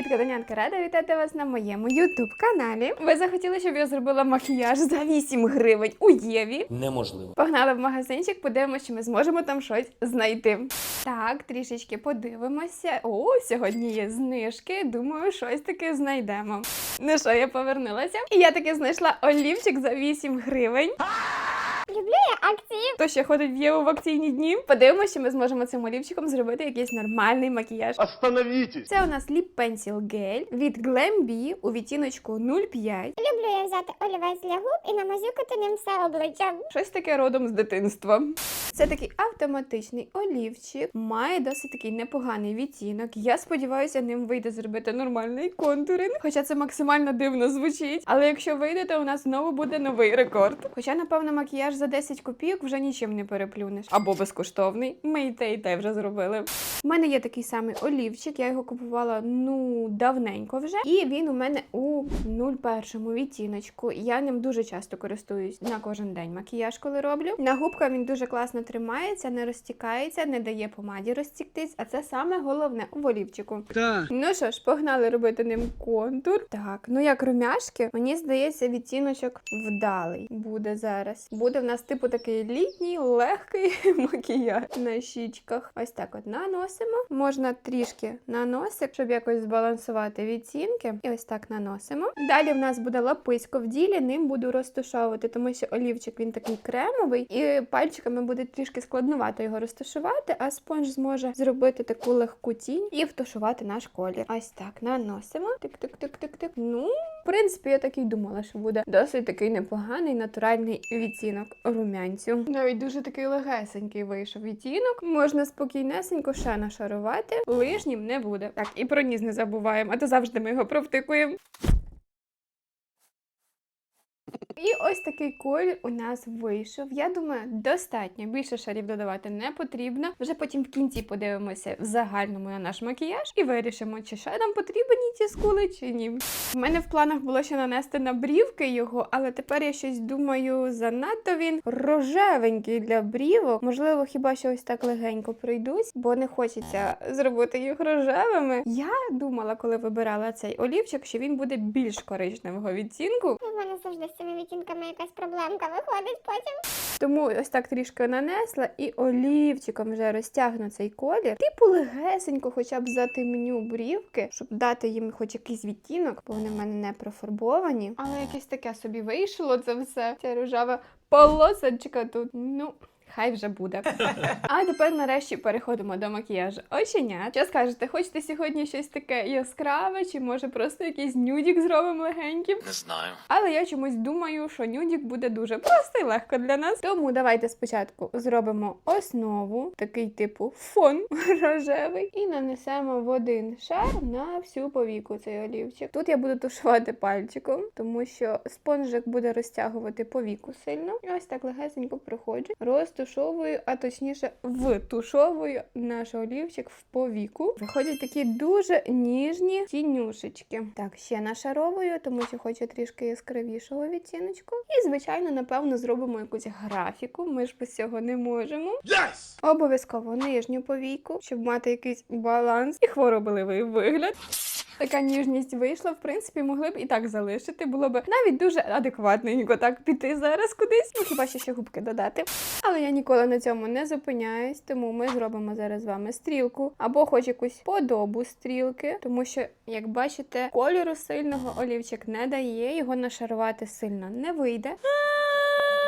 Привіт, котенятка! Рада вітати вас на моєму ютуб каналі. Ви захотіли, щоб я зробила макіяж за 8 гривень у Єві. Неможливо. Погнали в магазинчик, подивимося, чи ми зможемо там щось знайти. Так, трішечки подивимося. О, сьогодні є знижки. Думаю, щось таке знайдемо. Ну що, я повернулася. І я таки знайшла олівчик за 8 гривень. Люблю я акції. Хто ще ходить в Єву в акційні дні? Подивимося, чи ми зможемо цим олівчиком зробити якийсь нормальний макіяж. Остановитесь! Це у нас Lip Pencil Gel від Glam у відтіночку 0,5. Люблю я взяти олівець для губ і намазюкати ним все обличчя. Щось таке родом з дитинства. Це такий автоматичний олівчик, має досить такий непоганий відтінок. Я сподіваюся, ним вийде зробити нормальний контуринг. Хоча це максимально дивно звучить. Але якщо вийде, то у нас знову буде новий рекорд. Хоча, напевно, макіяж за 10 копійок вже нічим не переплюнеш. Або безкоштовний. Ми і те, і те вже зробили. У мене є такий самий олівчик, я його купувала ну давненько вже. І він у мене у 01 відтіночку. Я ним дуже часто користуюсь на кожен день макіяж, коли роблю. На губках він дуже класно тримається, не розтікається, не дає помаді розтіктись. А це саме головне у олівчику. Так. Ну що ж, погнали робити ним контур. Так, ну як румяшки, мені здається, відтіночок вдалий буде зараз. Буде в нас типу такий літній, легкий макіяж на щічках. Ось так от наносимо. Можна трішки на носик, щоб якось збалансувати відтінки. І ось так наносимо. Далі в нас буде лаписько в ділі, ним буду розташовувати, тому що олівчик він такий кремовий, і пальчиками буде трішки складнувато його розташувати, а спонж зможе зробити таку легку тінь і втушувати наш колір. Ось так наносимо. Тик-тик-тик-тик-тик. Ну, принципі, я так і думала, що буде досить такий непоганий натуральний відтінок румянцю. Навіть дуже такий легесенький вийшов відтінок. Можна спокійнесенько ще нашарувати. Лишнім не буде. Так, і про ніс не забуваємо, а то завжди ми його провтикуємо. І ось такий колір у нас вийшов. Я думаю, достатньо. Більше шарів додавати не потрібно. Вже потім в кінці подивимося в загальному на наш макіяж і вирішимо, чи ще нам потрібні ті скули, чи ні. У мене в планах було ще нанести на брівки його, але тепер я щось думаю, занадто він рожевенький для брівок. Можливо, хіба що ось так легенько пройдусь, бо не хочеться зробити їх рожевими. Я думала, коли вибирала цей олівчик, що він буде більш коричневого відтінку. У мене завжди з цими відтінками якась проблемка виходить потім. Тому ось так трішки нанесла і олівчиком вже розтягну цей колір. Типу легесенько, хоча б затемню брівки, щоб дати їм хоч якийсь відтінок, бо вони в мене не профарбовані. Але якесь таке собі вийшло це все. Ця рожава полосочка тут. Ну. Хай вже буде. А тепер нарешті переходимо до макіяжу оченят. Що скажете, хочете сьогодні щось таке яскраве, чи може просто якийсь нюдік зробимо легеньким? Не знаю. Але я чомусь думаю, що нюдік буде дуже просто і легко для нас. Тому давайте спочатку зробимо основу, такий типу фон рожевий, і нанесемо в один шар на всю повіку цей олівчик. Тут я буду тушувати пальчиком, тому що спонжик буде розтягувати повіку сильно. І ось так легесенько проходжу. Розтушовую, а точніше втушовую наш олівчик в повіку. Виходять такі дуже ніжні тінюшечки. Так, ще нашаровую, тому що хочу трішки яскравішого відтіночку. І, звичайно, напевно, зробимо якусь графіку. Ми ж без цього не можемо. Yes! Обов'язково нижню повійку, щоб мати якийсь баланс і хворобливий вигляд. Така ніжність вийшла, в принципі, могли б і так залишити. Було б навіть дуже адекватненько так піти зараз кудись. Ну хіба що ще губки додати. Але я ніколи на цьому не зупиняюсь, тому ми зробимо зараз з вами стрілку або хоч якусь подобу стрілки, тому що, як бачите, кольору сильного олівчик не дає, його нашарувати сильно не вийде.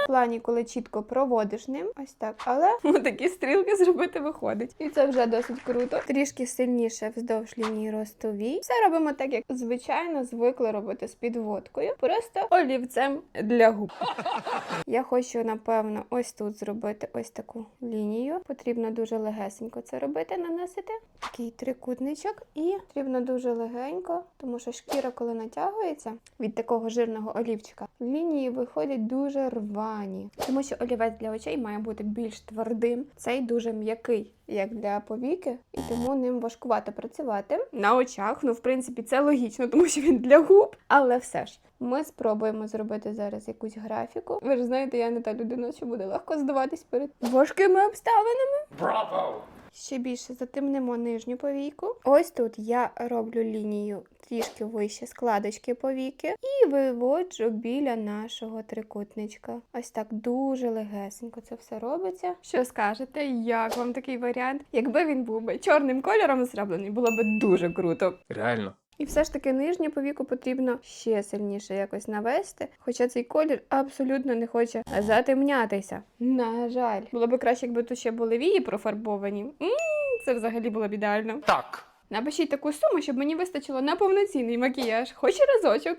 В плані, коли чітко проводиш ним, ось так. Але такі стрілки зробити виходить. І це вже досить круто. Трішки сильніше вздовж лінії ростовій. Все робимо так, як звичайно звикли робити з підводкою. Просто олівцем для губ. Я хочу, напевно, ось тут зробити ось таку лінію. Потрібно дуже легесенько це робити, наносити. Такий трикутничок. І потрібно дуже легенько, тому що шкіра, коли натягується від такого жирного олівчика, лінії виходять дуже рвані. Тому що олівець для очей має бути більш твердим. Цей дуже м'який, як для повіки, і тому ним важкувато працювати на очах. Ну, в принципі, це логічно, тому що він для губ. Але все ж, ми спробуємо зробити зараз якусь графіку. Ви ж знаєте, я не та людина, що буде легко здаватись перед важкими обставинами. Браво! Ще більше затемнимо нижню повійку. Ось тут я роблю лінію трішки вище складочки повіки і виводжу біля нашого трикутничка. Ось так дуже легесенько це все робиться. Що скажете, як вам такий варіант? Якби він був би чорним кольором зроблений, було б дуже круто. Реально. І все ж таки нижню повіку потрібно ще сильніше якось навести, хоча цей колір абсолютно не хоче затемнятися. На жаль, було б краще, якби тут ще були вії профарбовані. м це взагалі було б ідеально. Так. Напишіть таку суму, щоб мені вистачило на повноцінний макіяж, хоч і разочок.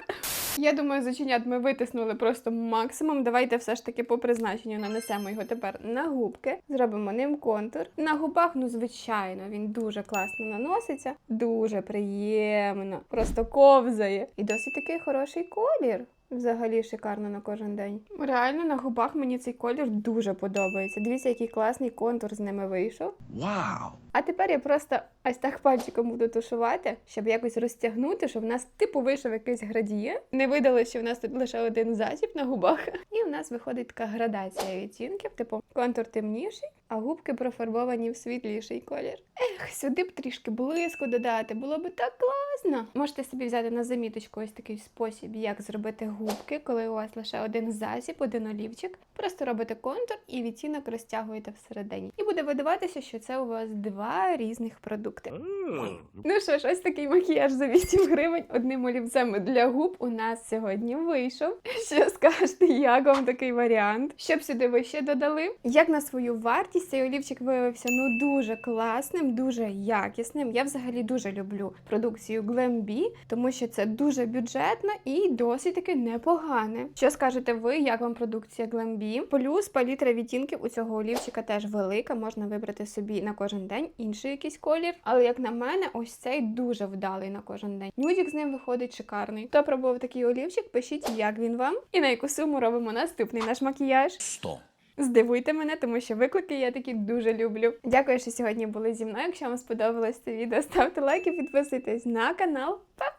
Я думаю, зачинят ми витиснули просто максимум. Давайте все ж таки по призначенню нанесемо його тепер на губки, зробимо ним контур. На губах, ну звичайно, він дуже класно наноситься, дуже приємно, просто ковзає. І досить такий хороший колір. Взагалі шикарно на кожен день. Реально на губах мені цей колір дуже подобається. Дивіться, який класний контур з ними вийшов. Вау. А тепер я просто ось так пальчиком буду тушувати, щоб якось розтягнути, щоб в нас типу вийшов якийсь градієнт. Не видали, що в нас тут лише один засіб на губах. І в нас виходить така градація відтінків, типу контур темніший, а губки профарбовані в світліший колір. Ех, сюди б трішки блиску додати, було б так класно. Можете собі взяти на заміточку ось такий спосіб, як зробити губки, коли у вас лише один засіб, один олівчик. Просто робите контур і відтінок розтягуєте всередині. І буде видаватися, що це у вас два різних продукти. Ну що ж, ось такий макіяж за 8 гривень одним олівцем для губ у нас сьогодні вийшов. Що скажете, як вам такий варіант? Щоб сюди ви ще додали? Як на свою вартість цей олівчик виявився ну дуже класним, дуже якісним. Я взагалі дуже люблю продукцію Glam.B, тому що це дуже бюджетно і досить таки непогане. Що скажете ви, як вам продукція Glam.B? Плюс палітра відтінків у цього олівчика теж велика, можна вибрати собі на кожен день інший якийсь колір. Але як на мене, ось цей дуже вдалий на кожен день. Нюдік з ним виходить шикарний. Хто пробував такий олівчик, пишіть, як він вам, і на яку суму робимо наступний наш макіяж. 100. Здивуйте мене, тому що виклики я такі дуже люблю. Дякую, що сьогодні були зі мною. Якщо вам сподобалось це відео, ставте лайки, підписуйтесь на канал. Па!